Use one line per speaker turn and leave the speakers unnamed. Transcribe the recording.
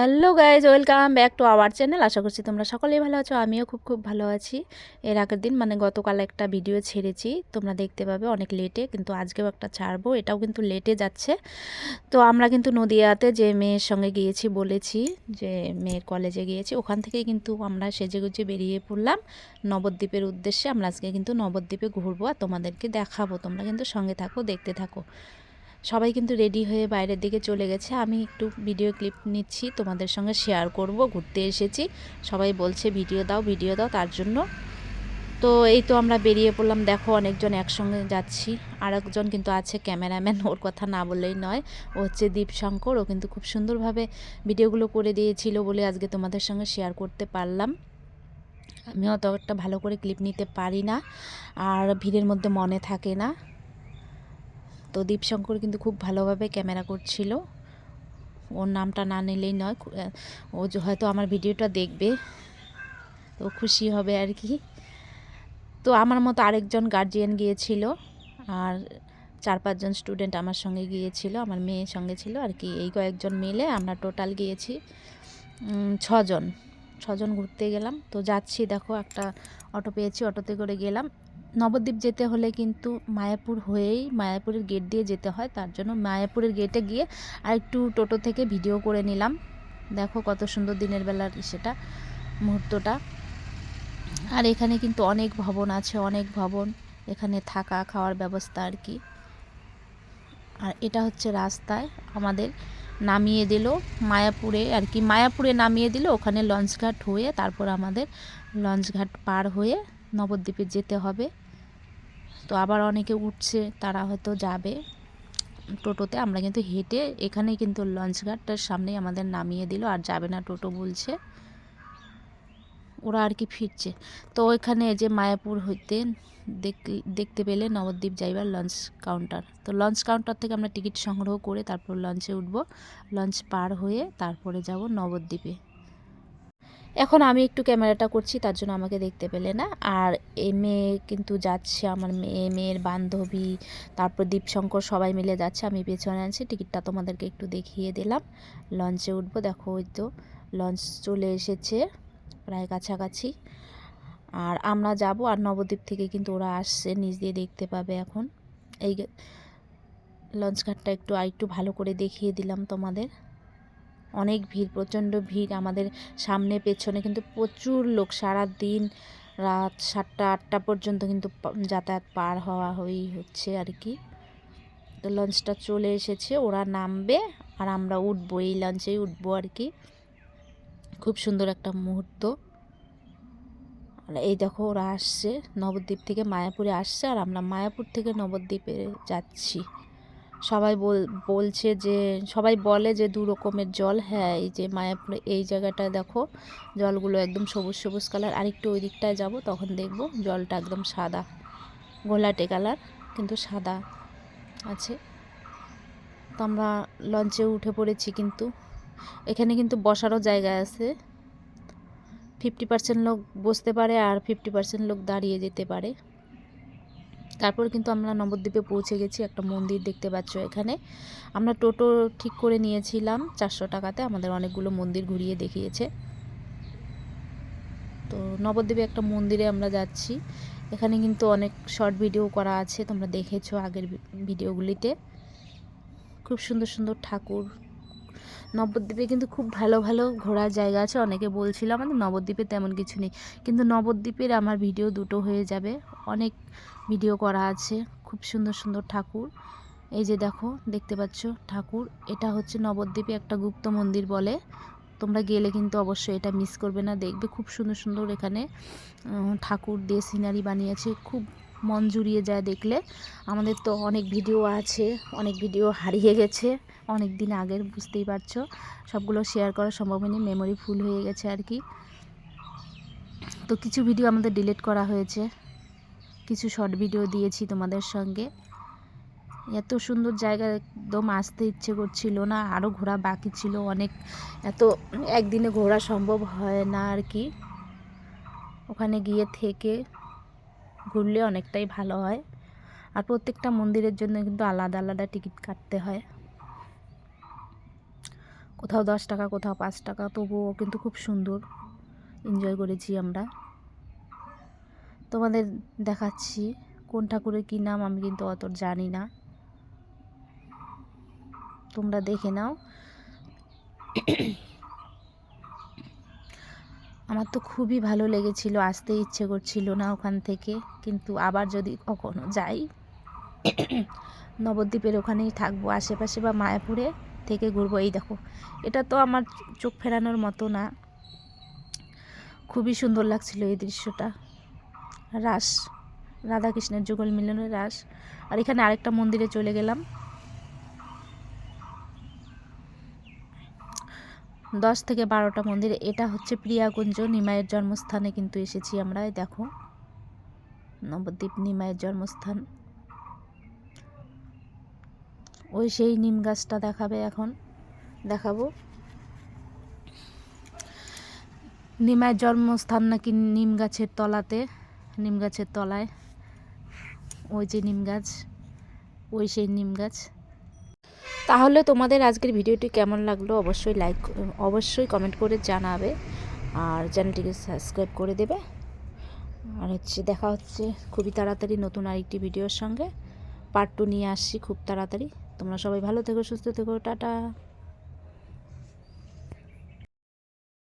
Hello guys, welcome back to our channel. আশা করছি তোমরা সকলেই ভালো আছো, আমিও খুব খুব ভালো আছি। এর আগের দিন মানে গতকাল একটা ভিডিও ছেড়েছি, তোমরা দেখতে পাবে অনেক লেটে কিন্তু আজকেও একটা ছাড়বো, এটাও কিন্তু লেটে যাচ্ছে। তো আমরা কিন্তু নদিয়াতে যে মেয়ের সঙ্গে গিয়েছি বলেছি, যে মেয়ের কলেজে গিয়েছি, ওখান থেকেই কিন্তু আমরা সেজে গুজে বেরিয়ে পড়লাম। নবদ্বীপের উদ্দেশ্যে আমরা আজকে কিন্তু নবদ্বীপে ঘুরবো আর তোমাদেরকে দেখাবো। তোমরা কিন্তু সঙ্গে থাকো, দেখতে থাকো। সবাই কিন্তু রেডি হয়ে বাইরের দিকে চলে গেছে। আমি একটু ভিডিও ক্লিপ নিচ্ছি, তোমাদের সঙ্গে শেয়ার করব, ঘুরতে এসেছি। সবাই বলছে, ভিডিও দাও ভিডিও দাও, তার জন্য। তো এই তো আমরা বেরিয়ে পড়লাম। দেখো, অনেকজন একসঙ্গে যাচ্ছি। আর একজন কিন্তু আছে ক্যামেরাম্যান, ওর কথা না বললেই নয়। ও হচ্ছে দীপশঙ্কর। ও কিন্তু খুব সুন্দরভাবে ভিডিওগুলো করে দিয়েছিল বলে আজকে তোমাদের সঙ্গে শেয়ার করতে পারলাম। আমি অত একটা ভালো করে ক্লিপ নিতে পারি না। আর ভিড়ের মধ্যে মনে থাকে না। তো দীপশঙ্কর কিন্তু খুব ভালোভাবে ক্যামেরা করছিল। ওর নামটা না নিলেই নয় ও হয়তো আমার ভিডিওটা দেখবে। তো খুশি হবে আর কি। তো আমার মতো আরেকজন গার্জিয়ান গিয়েছিল আর চার পাঁচজন স্টুডেন্ট আমার সঙ্গে গিয়েছিল, আমার মেয়ের সঙ্গে ছিল আর কি। এই কয়েকজন মিলে আমরা টোটাল গিয়েছি ছজন। ছজন ঘুরতে গেলাম। তো যাচ্ছি, দেখো একটা অটো পেয়েছি, অটোতে করে গেলাম। নবদ্বীপ যেতে হলে কিন্তু মায়াপুর হয়েই মায়াপুরের গেট দিয়ে যেতে হয়। তার জন্য মায়াপুরের গেটে গিয়ে আর একটু টোটো থেকে ভিডিও করে নিলাম। দেখো কত সুন্দর দিনের বেলার সেটা, মুহূর্তটা। আর এখানে কিন্তু অনেক ভবন আছে, অনেক ভবন। এখানে থাকা, খাওয়ার ব্যবস্থা আর কি। আর এটা হচ্ছে রাস্তায় আমাদের নামিয়ে দিল মায়াপুরে আর কি। মায়াপুরে নামিয়ে দিল, ওখানে লঞ্চঘাট হয়ে তারপর আমাদের লঞ্চঘাট পার হয়ে নবদ্বীপে যেতে হবে। তো আবার অনেকে উঠছে, তারা হয়তো যাবে টোটোতে। আমরা কিন্তু হেঁটে এখানেই কিন্তু লঞ্চঘাটটার সামনেই আমাদের নামিয়ে দিল, আর যাবে না টোটো বলছে। ওরা আর কি ফিরছে। তো ওইখানে যে মায়াপুর হইতে দেখতে পেলে নবদ্বীপ যাইবার লঞ্চ কাউন্টার তো লঞ্চ কাউন্টার থেকে আমরা টিকিট সংগ্রহ করে তারপর লঞ্চে উঠব। লঞ্চ পার হয়ে তারপরে যাব নবদ্বীপে। এখন আমি একটু ক্যামেরাটা করছি, তার জন্য আমাকে দেখতে পেলে না। আর এ মেয়ে কিন্তু যাচ্ছে, আমার মেয়ে মেয়ের বান্ধবী, তারপর দীপশঙ্কর সবাই মিলে যাচ্ছে, আমি পেছনে আছি। টিকিটটা তোমাদেরকে একটু দেখিয়ে দিলাম। লঞ্চে উঠবো, দেখো ওই তো, লঞ্চ চলে এসেছে, প্রায় কাছাকাছি। আর আমরা যাব, আর নবদ্বীপ থেকে কিন্তু ওরা আসছে নিজ দিয়ে দেখতে পাবে এখন। এই লঞ্চ ঘাটটা একটু আর একটু ভালো করে দেখিয়ে দিলাম তোমাদের। অনেক ভিড়, প্রচণ্ড ভিড় আমাদের সামনে, পেছনে। কিন্তু প্রচুর লোক সারা দিন রাত সাতটা, আটটা পর্যন্ত কিন্তু যাতায়াত পার হওয়া হয়েই হচ্ছে আর কি। তো লঞ্চটা চলে এসেছে, ওরা নামবে আর আমরা উঠবো, এই লঞ্চেই উঠবো আর কি। খুব সুন্দর একটা মুহূর্ত। এই দেখো, ওরা আসছে, নবদ্বীপ থেকে মায়াপুরে আসছে আর আমরা মায়াপুর থেকে নবদ্বীপে যাচ্ছি। সবাই বল, বলছে যে, সবাই বলে যে দু রকমের জল। হ্যাঁ এই যে মায়াপুরে এই জায়গাটায় দেখো, জলগুলো একদম সবুজ সবুজ কালার। আরেকটু ওই দিকটায় যাব, তখন দেখব জলটা একদম সাদা, গোলাটে কালার, কিন্তু সাদা আছে। তো আমরা লঞ্চে উঠে পড়েছি কিন্তু। এখানে কিন্তু বসারও জায়গা আছে। ফিফটি পার্সেন্ট লোক বসতে পারে আর ফিফটি পার্সেন্ট লোক দাঁড়িয়ে যেতে পারে। তারপর কিন্তু আমরা নবদ্বীপে পৌঁছে গেছি একটা মন্দির দেখতে পাচ্ছ এখানে। আমরা টোটো ঠিক করে নিয়েছিলাম চারশো টাকাতে, আমাদের অনেকগুলো মন্দির ঘুরিয়ে দেখিয়েছে। তো নবদ্বীপে একটা মন্দিরে আমরা যাচ্ছি। এখানে কিন্তু অনেক শর্ট ভিডিও করা আছে, তোমরা দেখেছ আগের ভিডিওগুলিতে। খুব সুন্দর সুন্দর ঠাকুর। নবদ্বীপে কিন্তু খুব ভালো ভালো ঘোরার জায়গা আছে। অনেকে বলছিল, আমাদের নবদ্বীপে তেমন কিছু নেই। কিন্তু নবদ্বীপের আমার ভিডিও দুটো হয়ে যাবে। অনেক ভিডিও করা আছে। খুব সুন্দর সুন্দর ঠাকুর। এই যে দেখো, দেখতে পাচ্ছ ঠাকুর। এটা হচ্ছে নবদ্বীপে একটা গুপ্ত মন্দির বলে। তোমরা গেলে কিন্তু অবশ্যই এটা মিস করবে না। দেখবে খুব সুন্দর সুন্দর এখানে ঠাকুর দিয়ে সিনারি বানিয়েছে। খুব মন জুড়িয়ে যায় দেখলে। আমাদের তো অনেক ভিডিও আছে, অনেক ভিডিও হারিয়ে গেছে অনেক দিন আগের, বুঝতেই পারছ। সবগুলো শেয়ার করা সম্ভব হয়নি মেমোরি ফুল হয়ে গেছে আর কি। তো কিছু ভিডিও আমাদের ডিলিট করা হয়েছে। কিছু শর্ট ভিডিও দিয়েছি তোমাদের সঙ্গে। এত সুন্দর জায়গা একদম আসতে ইচ্ছে করছিল না আরও ঘোরা বাকি ছিল অনেক। এত একদিনে ঘোরা সম্ভব হয় না আর কি। ওখানে গিয়ে থেকে ঘুরলে অনেকটাই ভালো হয়। আর প্রত্যেকটা মন্দিরের জন্য কিন্তু আলাদা আলাদা টিকিট কাটতে হয়। কোথাও দশ টাকা, কোথাও পাঁচ টাকা, তবুও কিন্তু খুব সুন্দর। এনজয় করেছি আমরা। তোমাদের দেখাচ্ছি কোন ঠাকুরের কী নাম আমি কিন্তু অত জানি না। তোমরা দেখে নাও। আমার তো খুবই ভালো লেগেছিল, আসতে ইচ্ছে করছিল না ওখান থেকে। কিন্তু আবার যদি কখনো যাই, নবদ্বীপের ওখানেই থাকব, আশেপাশে বা মায়াপুরে থেকে ঘুরবো। এই দেখো, এটা তো আমার চোখ ফেরানোর মতো না। খুবই সুন্দর লাগছিল এই দৃশ্যটা। রাস, রাধাকৃষ্ণের যুগল মিলনের রাস। আর এখানে আরেকটা মন্দিরে চলে গেলাম। দশ থেকে বারোটা মন্দির। এটা হচ্ছে প্রিয়াকুঞ্জ নিমায়ের জন্মস্থানে কিন্তু এসেছি আমরা দেখো। নবদ্বীপ নিমায়ের জন্মস্থান। ওই সেই নিম গাছটা দেখাবে এখন। দেখাবো। নিমাইয়ের জন্মস্থান নাকি নিম গাছের তলাতে, নিম গাছের তলায়। ওই যে নিম গাছ, ওই সেই নিম গাছ। তাহলে তোমাদের আজকের ভিডিওটি কেমন লাগল অবশ্যই লাইক অবশ্যই কমেন্ট করে জানাবে আর চ্যানেলটিকে সাবস্ক্রাইব করে দেবে। আর হচ্ছে দেখা হচ্ছে খুবই তাড়াতাড়ি নতুন আরেকটি ভিডিওর সঙ্গে। পার্ট টু নিয়ে আসছি খুব তাড়াতাড়ি। তোমরা সবাই ভালো থেকো, সুস্থ থেকো, টাটা।